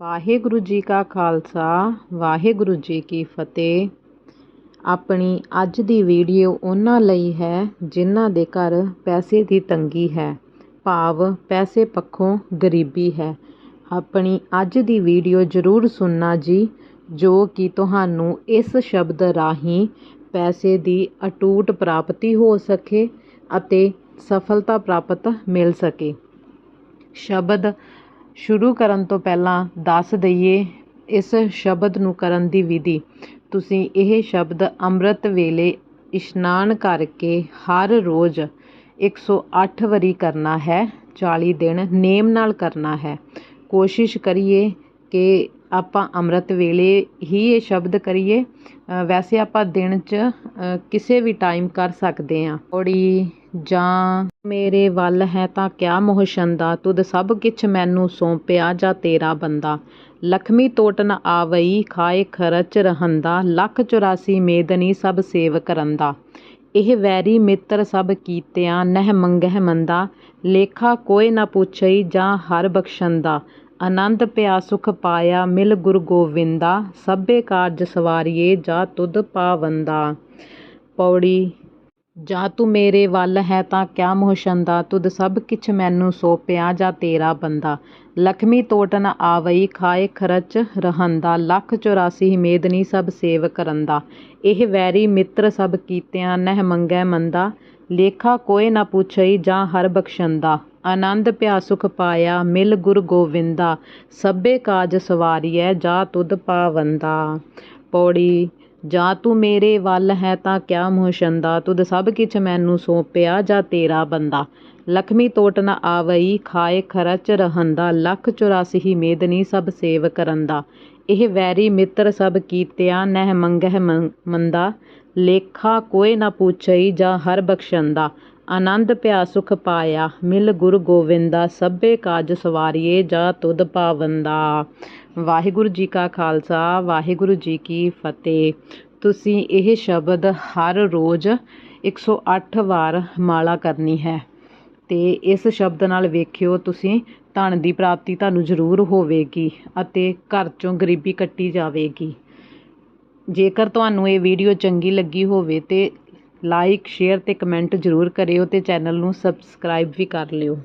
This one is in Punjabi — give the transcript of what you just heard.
ਵਾਹਿਗੁਰੂ ਜੀ ਕਾ ਖਾਲਸਾ, ਵਾਹਿਗੁਰੂ ਜੀ ਕੀ ਫਤਿਹ। ਆਪਣੀ ਅੱਜ ਦੀ ਵੀਡੀਓ ਉਹਨਾਂ ਲਈ ਹੈ ਜਿਨ੍ਹਾਂ ਦੇ ਘਰ ਪੈਸੇ ਦੀ ਤੰਗੀ ਹੈ, ਭਾਵ ਪੈਸੇ ਪੱਖੋਂ ਗਰੀਬੀ ਹੈ। ਆਪਣੀ ਅੱਜ ਦੀ ਵੀਡੀਓ ਜ਼ਰੂਰ ਸੁਣਨਾ ਜੀ, ਜੋ ਕਿ ਤੁਹਾਨੂੰ ਇਸ ਸ਼ਬਦ ਰਾਹੀਂ ਪੈਸੇ ਦੀ ਅਟੂਟ ਪ੍ਰਾਪਤੀ ਹੋ ਸਕੇ ਅਤੇ ਸਫਲਤਾ ਪ੍ਰਾਪਤ ਮਿਲ ਸਕੇ। ਸ਼ਬਦ ਸ਼ੁਰੂ ਕਰਨ ਤੋਂ ਪਹਿਲਾਂ ਦੱਸ ਦਈਏ ਇਸ ਸ਼ਬਦ ਨੂੰ ਕਰਨ ਦੀ ਵਿਧੀ। ਤੁਸੀਂ ਇਹ ਸ਼ਬਦ ਅੰਮ੍ਰਿਤ ਵੇਲੇ ਇਸ਼ਨਾਨ ਕਰਕੇ ਹਰ ਰੋਜ਼ 108 ਵਾਰੀ ਕਰਨਾ ਹੈ 40 ਦਿਨ ਨੇਮ ਨਾਲ ਕਰਨਾ ਹੈ। ਕੋਸ਼ਿਸ਼ ਕਰੀਏ ਕਿ ਆਪਾਂ ਅੰਮ੍ਰਿਤ ਵੇਲੇ ਹੀ ਇਹ ਸ਼ਬਦ ਕਰੀਏ ਵੈਸੇ ਆਪਾਂ ਦਿਨ 'ਚ ਕਿਸੇ ਵੀ ਟਾਈਮ ਕਰ ਸਕਦੇ ਹਾਂ। ਔੜੀ ਜਾਂ ਮੇਰੇ ਵੱਲ ਹੈ ਤਾਂ ਕਿਆ ਮੋਹਸ਼ੰਦਾ ਤੁਧ ਸਭ ਕਿਛ ਮੈਨੂੰ ਸੌਂਪਿਆ ਜਾਂ ਤੇਰਾ ਬੰਦਾ। ਲਖਮੀ ਤੋਟ ਨ ਆਵਈ, ਖਾਏ ਖਰਚ ਰਹੰਦਾ, ਲੱਖ 84 ਮੇਦਨੀ ਸਭ ਸੇਵ ਕਰੰਦਾ ਇਹ ਵੈਰੀ ਮਿੱਤਰ ਸਭ ਕੀਤਿਆਂ, ਨਹਿ ਮੰਗਹਿ ਮੰਦਾ। ਲੇਖਾ ਕੋਈ ਨਾ ਪੁੱਛਈ ਜਾਂ ਹਰ ਬਖਸ਼ੰਦਾ। ਆਨੰਦ ਪਿਆ, ਸੁਖ ਪਾਇਆ, ਮਿਲ ਗੁਰ ਗੋਵਿੰਦਾ, ਸਭੇ ਕਾਰਜ ਸਵਾਰੀਏ, ਜਾ ਤੁਧ ਪਾਵੰਦਾ। ਪੌੜੀ, ਜਾਂ ਤੂੰ ਮੇਰੇ ਵੱਲ ਹੈ ਤਾਂ ਕਿਆ ਮੋਹਸ਼ੰਦਾ, ਤੁਧ ਸਭ ਕਿਛ ਮੈਨੂੰ ਸੌਪਿਆ, ਜਾਂ ਤੇਰਾ ਬੰਦਾ। ਲਖਮੀ ਤੋਟ ਨ ਆਵਈ, ਖਾਏ ਖਰਚ ਰਹੰਦਾ, ਲੱਖ 84 ਮੇਦਨੀ ਸਭ ਸੇਵ ਕਰੰਦਾ। ਇਹ ਵੈਰੀ ਮਿੱਤਰ ਸਭ ਕੀਤਿਆਂ, ਨਹਿ ਮੰਗੈ ਮੰਦਾ। ਲੇਖਾ ਕੋਈ ਨਾ ਪੁੱਛਈ, ਜਾਂ ਹਰ ਬਖਸ਼ੰਦਾ। ਆਨੰਦ ਪਿਆ ਸੁਖ ਪਾਇਆ, ਮਿਲ ਗੁਰ ਗੋਵਿੰਦਾ, ਸਭੇ ਕਾਜ ਸਵਾਰੀਐ, ਜਾ ਤੁਧ ਪਾਵੰਦਾ। ਪੌੜੀ, ਜਾ ਤੂੰ ਮੇਰੇ ਵੱਲ ਹੈ ਤਾਂ ਕਿਆ ਮੋਹਸ਼ੰਦਾ ਤੁਧ ਸਭ ਕਿਛ ਮੈਨੂੰ ਸੌਂਪਿਆ, ਜਾ ਤੇਰਾ ਬੰਦਾ। ਲਖਮੀ ਤੋਟ ਨ ਆਵਈ, ਖਾਏ ਖਰਚ ਰਹੰਦਾ, ਲੱਖ 84 ਮੇਦਨੀ ਸਭ ਸੇਵ ਕਰੰਦਾ। ਇਹ ਵੈਰੀ ਮਿੱਤਰ ਸਭ ਕੀਤਿਆ, ਨਹਿ ਮੰਗਹਿ ਮੰਦਾ। ਲੇਖਾ ਕੋਈ ਨਾ ਪੁੱਛਈ, ਜਾਂ ਹਰ ਬਖਸ਼ੰਦਾ। ਆਨੰਦ ਪਿਆ ਸੁਖ ਪਾਇਆ, ਮਿਲ ਗੁਰ ਗੋਵਿੰਦਾ, ਸਭੇ ਕਾਜ ਸਵਾਰੀਏ ਜਾ ਤੁਧ ਪਾਵੰਦਾ। ਵਾਹਿਗੁਰੂ ਜੀ ਕਾ ਖਾਲਸਾ, ਵਾਹਿਗੁਰੂ ਜੀ ਕੀ ਫਤਿਹ। ਤੁਸੀਂ ਇਹ ਸ਼ਬਦ ਹਰ ਰੋਜ਼ 108 ਵਾਰ ਮਾਲਾ ਕਰਨੀ ਹੈ ਤੇ ਇਸ ਸ਼ਬਦ ਨਾਲ ਵੇਖਿਓ ਤੁਸੀਂ ਧਨ ਦੀ ਪ੍ਰਾਪਤੀ ਤੁਹਾਨੂੰ ਜ਼ਰੂਰ ਹੋਵੇਗੀ ਅਤੇ ਘਰ ਚੋਂ ਗਰੀਬੀ ਕੱਟੀ ਜਾਵੇਗੀ। ਜੇਕਰ ਤੁਹਾਨੂੰ ਇਹ ਵੀਡੀਓ ਚੰਗੀ ਲੱਗੀ ਹੋਵੇ ਤੇ ਲਾਈਕ ਸ਼ੇਅਰ ਅਤੇ ਕਮੈਂਟ ਜ਼ਰੂਰ ਕਰਿਓ ਅਤੇ ਚੈਨਲ ਨੂੰ ਸਬਸਕ੍ਰਾਈਬ ਵੀ ਕਰ ਲਿਓ।